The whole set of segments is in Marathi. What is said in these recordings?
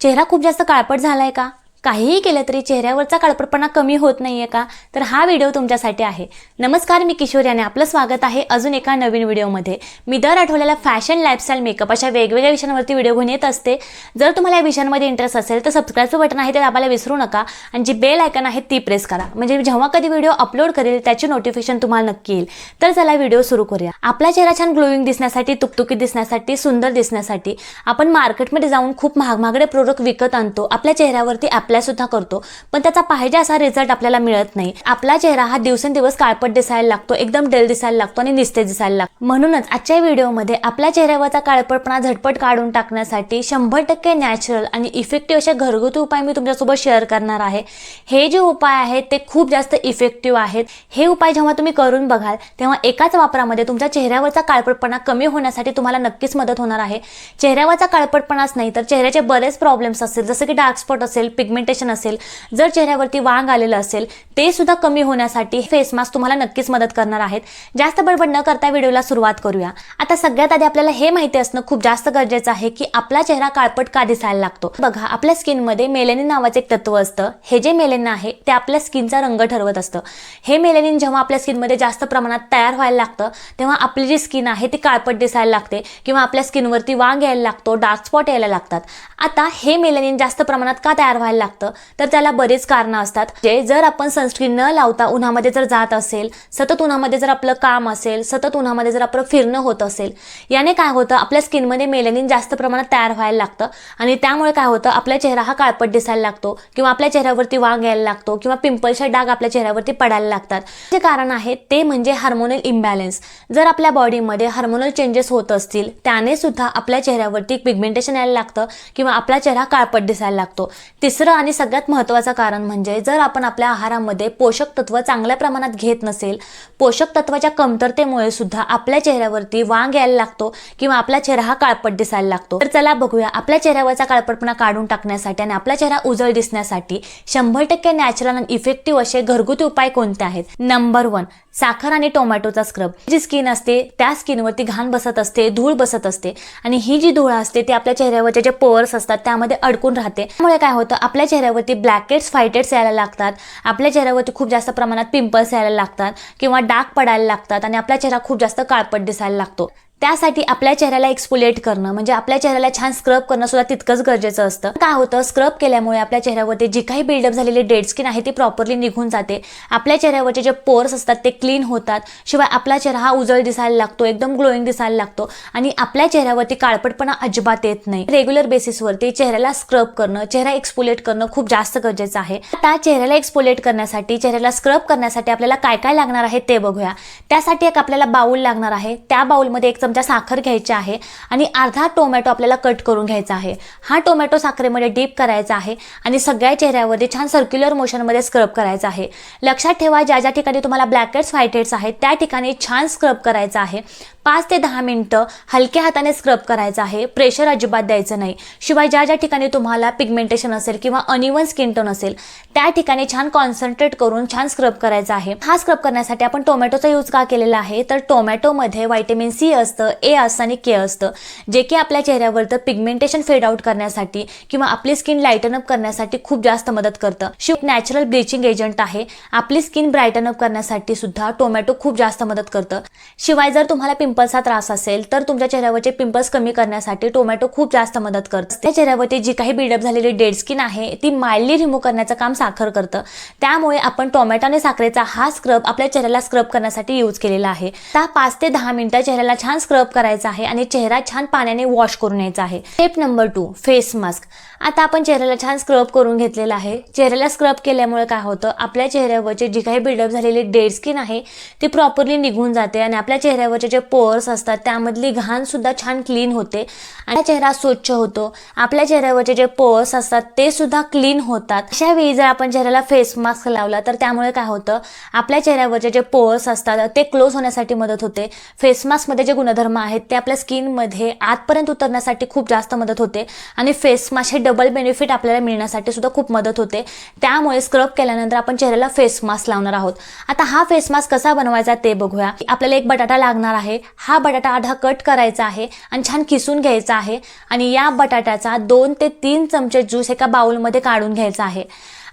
चेहरा खूप जास्त काळपट झालाय का? काहीही केलं तरी चेहऱ्यावरचा काळपटपणा कमी होत नाहीये का? तर हा व्हिडिओ तुमच्यासाठी आहे. नमस्कार मी किशोर याने. आपलं स्वागत आहे अजून एका नवीन व्हिडिओमध्ये. मी दर आठवड्याला फॅशन लाईफस्टाईल मेकअप अशा वेगवेगळ्या विषयांवरती व्हिडिओ घेऊन येत असते. जर तुम्हाला या विषयांमध्ये इंटरेस्ट असेल तर सबस्क्राईबचं बटन आहे ते दाबायला विसरू नका आणि जी बेल आयकन आहे ती प्रेस करा. म्हणजे जेव्हा कधी व्हिडिओ अपलोड करेल त्याची नोटिफिकेशन तुम्हाला नक्की येईल. तर चला व्हिडिओ सुरू करूया. आपला चेहरा छान ग्लोईंग दिसण्यासाठी तुकतुकीत दिसण्यासाठी सुंदर दिसण्यासाठी आपण मार्केटमध्ये जाऊन खूप महाग महागडे प्रोडक्ट विकत आणतो. आपल्या चेहऱ्यावरती अप्लाय करतो. पण त्याचा पाहिजे असा रिझल्ट आपल्याला मिळत नाही. आपला चेहरा हा दिवसेंदिवस काळपट दिसायला लागतो एकदम डेल दिसायला लागतो आणि निस्तेज दिसायला लागतो. म्हणूनच आजच्या व्हिडिओमध्ये आपल्या चेहऱ्यावरचा काळपटपणा झटपट काढून टाकण्यासाठी शंभर टक्के नॅचरल आणि इफेक्टिव्ह असे घरगुती उपाय मी तुमच्यासोबत शेअर करणार आहे. हे जे उपाय आहेत ते खूप जास्त इफेक्टिव्ह आहेत. हे उपाय जेव्हा तुम्ही करून बघाल तेव्हा एकाच वापरामध्ये तुमच्या चेहऱ्यावरचा काळपटपणा कमी होण्यासाठी तुम्हाला नक्कीच मदत होणार आहे. चेहऱ्यावरचा काळपटपणाच नाही तर चेहऱ्याचे बरेच प्रॉब्लेम्स असतील जसं की डार्क स्पॉट असेल पिगमेंटेशन असेल जर चेहऱ्यावरती वांग आलेलं असेल ते सुद्धा कमी होण्यासाठी फेस मास्क तुम्हाला नक्कीच मदत करणार आहेत. जास्त बडबड न करता व्हिडिओला सुरुवात करूया. आता सगळ्यात आधी आपल्याला हे माहिती असणं खूप जास्त गरजेचं आहे की आपला चेहरा काळपट का दिसायला लागतो? बघा आपल्या स्किनमध्ये मेलेनिन नावाचं एक तत्व असतं. हे जे मेलेनिन आहे ते आपल्या स्किनचा रंग ठरवत असतं. हे मेलेनिन जेव्हा आपल्या स्किनमध्ये जास्त प्रमाणात तयार व्हायला लागतं तेव्हा आपली जी स्किन आहे ती काळपट दिसायला लागते किंवा आपल्या स्किनवरती वांग यायला लागतो डार्क स्पॉट यायला लागतात. आता हे मेलेनिन जास्त प्रमाणात का तयार व्हायला लागतं? तर त्याला बरीच कारणं असतात. जे जर आपण सनस्क्रीन न लावता उन्हामध्ये जर जात असेल सतत उन्हामध्ये जर आपलं काम असेल सतत उन्हामध्ये जर आपलं फिरणं होत असेल याने काय होतं आपल्या स्किनमध्ये मेलेनिन जास्त प्रमाणात तयार व्हायला लागतं आणि त्यामुळे काय होतं आपला चेहरा हा काळपट दिसायला लागतो किंवा आपल्या चेहऱ्यावरती वांग यायला लागतो किंवा पिंपल्सचे डाग आपल्या चेहऱ्यावरती पडायला लागतात. जे कारण आहे ते म्हणजे हार्मोनल इम्बॅलन्स जर आपल्या बॉडीमध्ये हार्मोनल चेंजेस होत असतील त्याने सुद्धा आपल्या चेहऱ्यावरती पिगमेंटेशन यायला लागतं किंवा आपला चेहरा काळपट दिसायला लागतो. तिसरं आणि सगळ्यात महत्त्वाचं कारण म्हणजे जर आपण आपल्या आहारामध्ये पोषक तत्व चांगल्या प्रमाणात घेत नसेल पोषक तत्वाच्या कमतरतेमुळे सुद्धा आपल्या चेहऱ्यावरती वांग यायला लागतो किंवा आपला चेहरा हा काळपट दिसायला लागतो. तर चला बघूया आपल्या चेहऱ्यावरचा काळपटपणा काढून टाकण्यासाठी आणि आपला चेहरा उजळ दिसण्यासाठी शंभर टक्के नॅचरल आणि इफेक्टिव्ह असे घरगुती उपाय कोणते आहेत? नंबर वन साखर आणि टोमॅटोचा स्क्रब जी स्किन असते त्या स्किनवरती घाण बसत असते धूळ बसत असते. आणि ही जी धूळ असते ती आपल्या चेहऱ्यावरचे जे पोअर्स असतात त्यामध्ये अडकून राहते. त्यामुळे काय होतं आपल्या चेहऱ्यावरती ब्लॅकेट्स फायटेट्स यायला लागतात. आपल्या चेहऱ्यावरती खूप जास्त प्रमाणात पिंपल्स यायला लागतात. किंवा डाग पडायला लागतात. आणि आपला चेहरा खूप जास्त काळपट दिसायला लागतो. त्यासाठी आपल्या चेहऱ्याला एक्सपोलेट करणं म्हणजे आपल्या चेहऱ्याला छान स्क्रब करणं सुद्धा तितकंच गरजेचं असतं. काय होतं? स्क्रब केल्यामुळे आपल्या चेहऱ्यावरती जी काही बिल्डअप झालेली डेड स्किन आहे ती प्रॉपरली निघून जाते. आपल्या चेहऱ्यावरचे जे पोर्स असतात ते क्लीन होतात. शिवाय आपला चेहरा हा उजळ दिसायला लागतो एकदम ग्लोईंग दिसायला लागतो. आणि आपल्या चेहऱ्यावरती काळपटपणा अजिबात येत नाही. रेग्युलर बेसिसवरती चेहऱ्याला स्क्रब करणं चेहरा एक्सपोलेट करणं खूप जास्त गरजेचं आहे. आता चेहऱ्याला एक्सपोलेट करण्यासाठी चेहऱ्याला स्क्रब करण्यासाठी आपल्याला काय काय लागणार आहे ते बघूया. त्यासाठी एक आपल्याला बाऊल लागणार आहे. त्या बाउलमध्ये एक चमचा साखर घ्यायची आहे आणि अर्धा टोमॅटो आपल्याला कट करून घ्यायचा आहे. हा टोमॅटो साखरेमध्ये डीप करायचा आहे आणि सगळ्या चेहऱ्यावरती छान सर्क्युलर मोशनमध्ये स्क्रब करायचा आहे. लक्षात ठेवा ज्या ज्या ठिकाणी तुम्हाला ब्लॅकेट्स व्हाईटेट्स आहेत त्या ठिकाणी छान स्क्रब करायचं आहे. पाच ते दहा मिनटं हलक्या हाताने स्क्रब करायचं आहे. प्रेशर अजिबात द्यायचं नाही. शिवाय ज्या ज्या ठिकाणी तुम्हाला पिगमेंटेशन असेल किंवा अनिवन स्किन टोन असेल त्या ठिकाणी छान कॉन्सन्ट्रेट करून छान स्क्रब करायचा आहे. हा स्क्रब करण्यासाठी आपण टोमॅटोचा यूज का केलेला आहे? तर टोमॅटोमध्ये व्हायटमिन सी असतं ए असतं आणि के असतं जे की आपल्या चेहऱ्यावरचं पिगमेंटेशन फेड आउट करण्यासाठी किंवा आपली स्किन लाईटन अप करण्यासाठी खूप जास्त मदत करतं. शिव नॅचरल ब्लिचिंग एजंट आहे. आपली स्किन ब्राईटन अप करण्यासाठी सुद्धा टोमॅटो खूप जास्त मदत करतं. शिवाय जर तुम्हाला पिंपल्सचा त्रास असेल तर तुमच्या चेहऱ्यावरचे पिंपल्स कमी करण्यासाठी टोमॅटो खूप जास्त मदत करतं. त्या चेहऱ्यावरती जी काही बिल्डअप झालेली डेड स्किन आहे ती माइल्डली रिमूव्ह करण्याचं काम साखर करतं. त्यामुळे आपण टोमॅटो आणि साखरेचा हा स्क्रब आपल्या चेहऱ्याला स्क्रब करण्यासाठी यूज केलेला आहे. त्या पाच ते दहा मिनिटं चेहऱ्याला छान स्क्रब करायचा आहे आणि चेहरा छान पाण्याने वॉश करून यायचा आहे. Step number two face mask आता आपण चेहऱ्याला छान स्क्रब करून घेतलेला आहे. चेहऱ्याला स्क्रब केल्यामुळे काय होतं? आपल्या चेहऱ्यावरचे जी काही बिल्डअप झालेली डेड स्किन आहे ती प्रॉपरली निघून जाते आणि आपल्या चेहऱ्यावरचे जे पोअर्स असतात त्यामधली घाण सुद्धा छान क्लीन होते आणि चेहरा स्वच्छ होतो. आपल्या चेहऱ्यावरचे जे पोअर्स असतात ते सुद्धा क्लीन होतात. अशा वेळी जर आपण चेहऱ्याला फेस मास्क लावला तर त्यामुळे काय होतं? आपल्या चेहऱ्यावरचे जे पोअर्स असतात ते क्लोज होण्यासाठी मदत होते. फेस मास्कमध्ये जे गुणधर्म आहेत ते आपल्या स्किनमध्ये आतपर्यंत उतरण्यासाठी खूप जास्त मदत होते आणि फेस मास्क हे डबल बेनिफिट आपल्याला मिळण्यासाठी सुद्धा खूप मदत होते. त्यामुळे स्क्रब केल्यानंतर आपण चेहऱ्याला फेस मास्क लावणार आहोत. आता हा फेस मास्क कसा बनवायचा ते बघूया. आपल्याला एक बटाटा लागणार आहे. हा बटाटा आधा कट करायचा आहे आणि छान किसून घ्यायचा आहे. आणि या बटाट्याचा दोन ते तीन चमचे ज्यूस एका बाउलमध्ये काढून घ्यायचा आहे.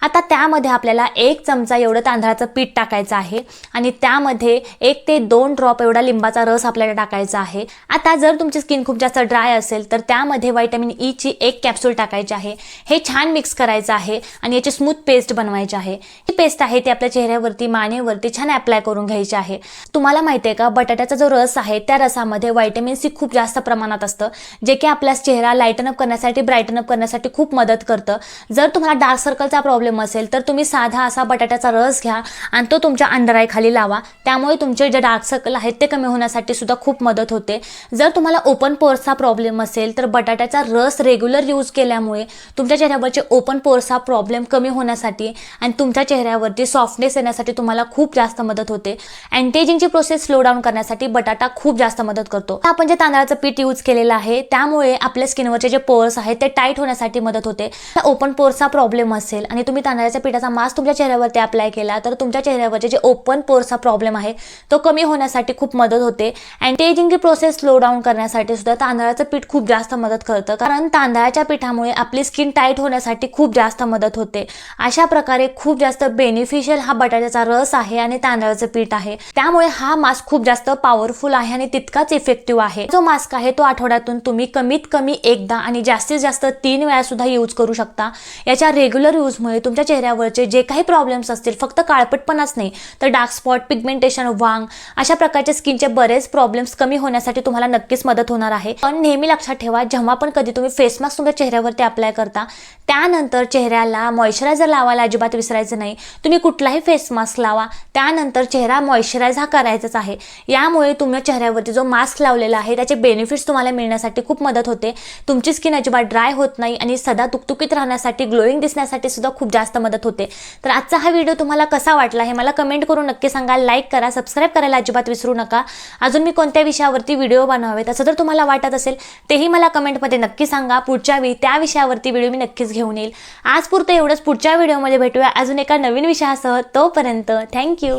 आता त्यामध्ये आपल्याला एक चमचा एवढं तांदळाचं पीठ टाकायचं आहे आणि त्यामध्ये एक ते दोन ड्रॉप एवढा लिंबाचा रस आपल्याला टाकायचा आहे. आता जर तुमची स्किन खूप जास्त ड्राय असेल तर त्यामध्ये व्हायटॅमिन e ची एक कॅप्सूल टाकायची आहे. हे छान मिक्स करायचं आहे आणि याची स्मूथ पेस्ट बनवायची आहे. ही पेस्ट आहे ती आपल्या चेहऱ्यावरती मानेवरती छान अप्लाय करून घ्यायची आहे. तुम्हाला माहिती आहे का बटाट्याचा जो रस आहे त्या रसामध्ये व्हायटॅमिन सी खूप जास्त प्रमाणात असतं जे की आपल्या चेहरा लाईटन अप करण्यासाठी ब्राईटन अप करण्यासाठी खूप मदत करतं. जर तुम्हाला डार्क सर्कलचा प्रॉब्लेम असेल तर तुम्ही साधा असा बटाट्याचा रस घ्या आणि तो तुमच्या अंडर लावा. त्यामुळे तुमचे जे डार्क सर्कल आहेत ते कमी होण्यासाठी सुद्धा खूप मदत होते. जर तुम्हाला ओपन पोर्सचा प्रॉब्लेम असेल तर बटाट्याचा रस रेग्युलर यूज केल्यामुळे तुमच्या चेहऱ्यावरचे ओपन पोर्सचा प्रॉब्लेम कमी होण्यासाठी आणि तुमच्या चेहऱ्यावरती सॉफ्टनेस येण्यासाठी तुम्हाला खूप जास्त मदत होते. अँटेजिंगची प्रोसेस स्लो डाऊन करण्यासाठी बटाटा खूप जास्त मदत करतो. आपण जे तांदळाचं पीठ यूज केलेलं आहे त्यामुळे आपल्या स्किनवरचे जे पोर्स आहेत ते टाईट होण्यासाठी मदत होते. ओपन पोर्सचा प्रॉब्लेम असेल आणि तुम्ही तुम्ही तांदळाच्या पिठाचा मास्क तुमच्या चेहऱ्यावरती अप्लाय केला तर तुमच्या चेहऱ्यावरचे जे ओपन पोर्सचा प्रॉब्लेम आहे तो कमी होण्यासाठी खूप मदत होते. Anti ageing process slow down करण्यासाठी सुद्धा तांदळाचं पीठ खूप जास्त मदत करतं. कारण तांदळाच्या पिठामुळे आपली स्किन टाईट होण्यासाठी खूप जास्त मदत होते. अशा प्रकारे खूप जास्त बेनिफिशियल हा बटाट्याचा रस आहे आणि तांदळाचं पीठ आहे. त्यामुळे हा मास्क खूप जास्त पॉवरफुल आहे आणि तितकाच इफेक्टिव्ह आहे. जो मास्क आहे तो आठवड्यातून तुम्ही कमीत कमी एकदा आणि जास्तीत जास्त तीन वेळा सुद्धा यूज करू शकता. याच्या रेग्युलर यूजमुळे तुमच्या चेहऱ्यावरचे जे काही प्रॉब्लेम्स असतील फक्त काळपटपणाच नाही तर डार्क स्पॉट पिगमेंटेशन वांग अशा प्रकारचे स्किनचे बरेच प्रॉब्लेम्स कमी होण्यासाठी तुम्हाला नक्कीच मदत होणार आहे. पण नेहमी लक्षात ठेवा जेव्हा पण कधी तुम्ही फेस मास्क तुमच्या चेहऱ्यावरती अप्लाय करता त्यानंतर चेहऱ्याला मॉइश्चरायझर लावायला अजिबात विसरायचं नाही. तुम्ही कुठलाही फेस मास्क लावा त्यानंतर चेहरा मॉइश्चरायझ हा करायचाच आहे. यामुळे तुमच्या चेहऱ्यावरती जो मास्क लावलेला आहे त्याचे बेनिफिट्स तुम्हाला मिळण्यासाठी खूप मदत होते. तुमची स्किन अजिबात ड्राय होत नाही आणि सदा तुकतुकीत राहण्यासाठी ग्लोईंग दिसण्यासाठी सुद्धा खूप जास्त मदत होते. तर आजचा हा व्हिडिओ तुम्हाला कसा वाटला हे मला कमेंट करून नक्की सांगा. लाईक करा सबस्क्राईब करायला अजिबात विसरू नका. अजून मी कोणत्या विषयावरती व्हिडिओ बनवावेत असं जर तुम्हाला वाटत असेल तेही मला कमेंटमध्ये नक्की सांगा. पुढच्या वेळी त्या विषयावरती व्हिडिओ मी नक्कीच घेऊन येईल. आज पुरतं एवढंच. पुढच्या व्हिडिओमध्ये भेटूया. अजून एका नवीन विषयासह तोपर्यंत थँक्यू